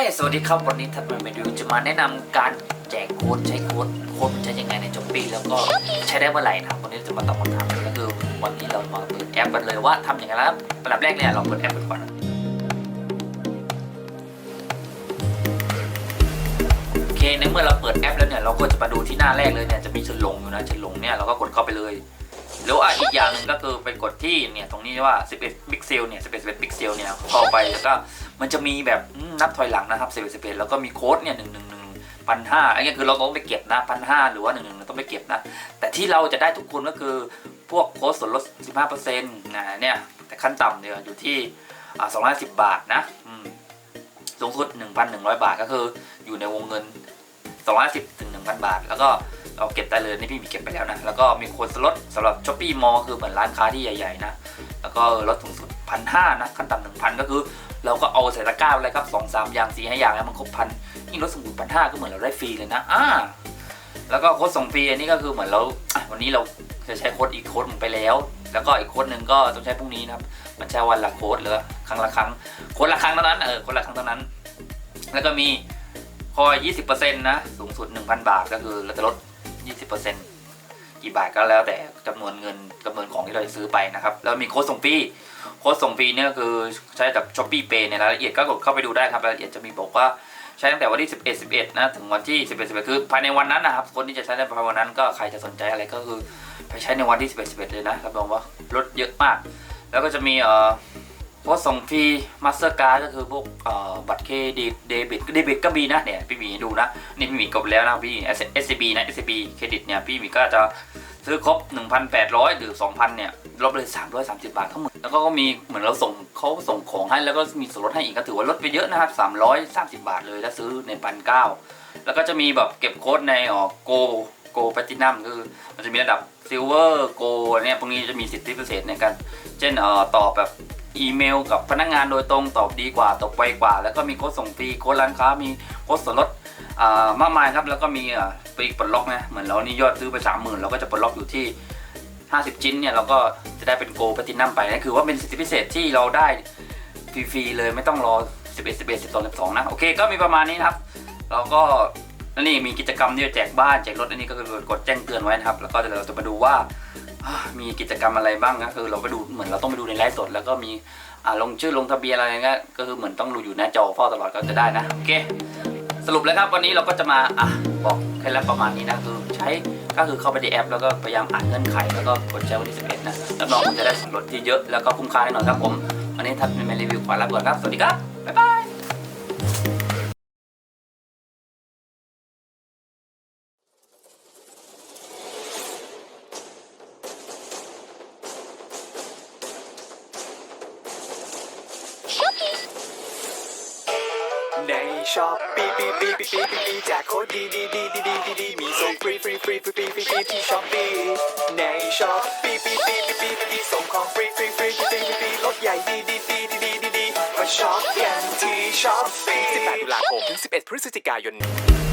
อ้สวัสดีครับวันนี้ท่านมาดูจะมาแนะนำการแจกโค้ดใช้โค้ดโค้ดมันใช้ยังไงในจ็อปปี้แล้วก็ใช้ได้เมื่อไหร่นะครับวันนี้จะมาตอบคำถามก็คือวันนี้เรามาเปิดแอปกันเลยว่าทำอย่างไรแล้วอันดับแรกเนี่ยเราเปิดแอปก่อนโอเคในเมื่อเราเปิดแอปแล้วเนี่ยเราก็จะมาดูที่หน้าแรกเลยเนี่ยจะมีชนลงอยู่นะชนลงเนี่ยเราก็กดเข้าไปเลยหรือว่าอีกอย่างหนึ่งก็คือไปกดที่เนี่ยตรงนี้ว่า 11 พิกเซลเนี่ย 11พิกเซลเนี่ยเข้าไปแล้วก็ มันจะมีแบบนับถอยหลังนะครับ11 11แล้วก็มีโค้ดเนี่ย1 1 1พันห้าอันนี้คือเราต้องไปเก็บนะพันห้าหรือว่า1 1เราต้องไปเก็บนะ แต่ที่เราจะได้ทุกคนก็คือพวกโค้ดส่วนลด15%นต์นะเนี่ยแต่ขั้นต่ำเนี่ยอยู่ที่สอ่า250บบาทนะสูงสุด1,100บาทก็คืออยู่ในวงเงิน250ถึง1,000บาท แล้วก็ เราเก็บได้เลยนี่พี่มีเก็บไปแล้วนะ แล้วก็มีโค้ดสลดสำหรับช้อปปี้มอลคือเหมือนร้านค้าที่ใหญ่ๆนะ แล้วก็ลดสูงสุดพันห้านะขั้นต่ำหนึ่งพันก็คือเราก็เอาใส่ตะกร้าไปเลยครับสองสามอย่างสี่ห้าอย่างแล้วมันครบพันยิ่งลดสูงสุดพันห้าก็เหมือนเราได้ฟรีเลยนะอ่าแล้วก็โค้ดส่งฟรีอันนี้ก็คือเหมือนเราวันนี้เราจะใช้โค้ดอีกโค้ดไปแล้ว แล้วก็อีกโค้ดหนึ่งก็ต้องใช้พรุ่งนี้นะครับมันใช้วันละโค้ดหรือครั้งละครั้งโค้ดละครั้งเท่านั้นเออโค้ดละครั้งเท่านั้น แล้วก็มีคอย 20%นะ สูงสุด 1,000 บาท ก็คือเราจะลด 20%กี่บาทก็แล้วแต่จำนวนเงินจำนวนของที่เราจะซื้อไปนะครับ แล้วมีโค้ดส่งฟรีโค้ดส่งฟรีเนี่ยคือใช้กับ s h o p e e Pay ในรายละเอียดก็กดเข้าไปดูได้ครับรายละเอียดจะมีบอกว่าใช้ตั้งแต่วันที่ 11 11 นะ ถึงวันที่ 11 11 คือภายในวันนั้นนะครับ คนที่จะใช้ในภายในวันนั้นก็ใครจะสนใจอะไรก็คือไปใช้ในวันที่ 11 11 เลยนะรับรองว่าลดเยอะมาก แล้วก็จะมีเอ่อ โค้ดส่งฟรีมาสเตอร์การ์ดก็คือพวกบัตรเครดิตเดบิตเดบิตก็มีนะเนี่ยพี่มีดูนะนี่พี่มีกดแล้วนะพี่ SCB นะ SCB เครดิตเนี่ยพี่มีก็จะซื้อครบ 1,800 หรือ 2,000 เนี่ยลดเลย 330 บาททั้งหมดแล้วก็มีเหมือนเราส่งเขาส่งของให้แล้วก็มีส่วนลดให้อีกก็ถือว่าลดไปเยอะนะครับ 330 บาทเลยถ้าซื้อในพันเก้าแล้วก็จะมีแบบเก็บโค้ดในอ๋อโกโกแพตินัมคือมันจะมีระดับซิลเวอร์โกเนี่ยพวกนี้จะมีสิทธิพิเศษในการเช่นเอ่อตอบแบบ อีเมลกับพนักงานโดยตรงตอบดีกว่าตอบไวกว่า แล้วก็มีโค้ดส่งฟรีโค้ดร้านค้ามีโค้ดส่วนลดอ่ามากมายครับแล้วก็มีอ่าปีกปลดล็อกนะเหมือนเรานี่ยอดซื้อไปสามหมื่นเราก็จะปลดล็อกอยู่ที่ 50 ชิ้นเนี่ยเราก็จะได้เป็นโกลแพตินัมไปนั่นคือว่าเป็นสิทธิพิเศษที่เราได้ฟรีๆเลยไม่ต้องรอ 11 11 12 12นะโอเคก็มีประมาณนี้นะครับเราก็แล้วนี่มีกิจกรรมที่จะแจกบ้านแจกรถอันนี้ก็คือกดแจ้งเตือนไว้นะครับ แล้วก็เดี๋ยวเราจะมาดูว่า มีกิจกรรมอะไรบ้างนะคือเราไปดูเหมือนเราต้องไปดูในไลฟ์สด แล้วก็มีลงชื่อลงทะเบียนอะไรเงี้ยก็คือเหมือนต้องดูอยู่หน้าจอเฝ้าตลอดก็จะได้นะโอเคสรุปแล้วครับวันนี้เราก็จะมาอะบอกแค่ละประมาณนี้นะคือใช้ก็คือเข้าไปในแอป แล้วก็พยายามอ่านเงื่อนไขแล้วก็กดใช้วันที่11นะรับรองมันจะได้ส่วนลดที่เยอะแล้วก็คุ้มค่าแน่นอนครับผมวันนี้ทัดเป็นรีวิวขอลาไปก่อนครับสวัสดีครับบ๊ายบาย ในช้อปปีปีปีปีปีปีปีแจกโค้ดดีดีดีดีดีดีดีมีส่งฟรีฟรีฟรีฟรีฟรีฟรีที่ช้อปปี้ในช้อปปีปีปีปีปีปีปีส่งของฟรีฟรีฟรีฟรีฟรีฟรีลดใหญ่ดีดีดีดีดีดีดีมาช้อปกันที่ช้อปปี้18ตุลาคมถึง11 พฤศจิกายนนี้